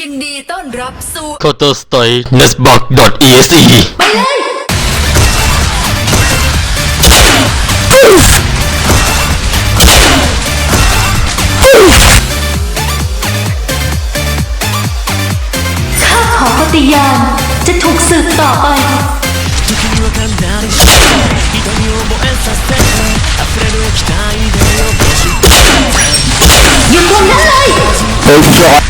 ยินดีต้อนรับสู่ Counter Strike Netbox.exe ไปเลย ข้าขอปฏิญาณจะถูกสืบต่อไปอยู่ตรงนั้นเลยยังไม่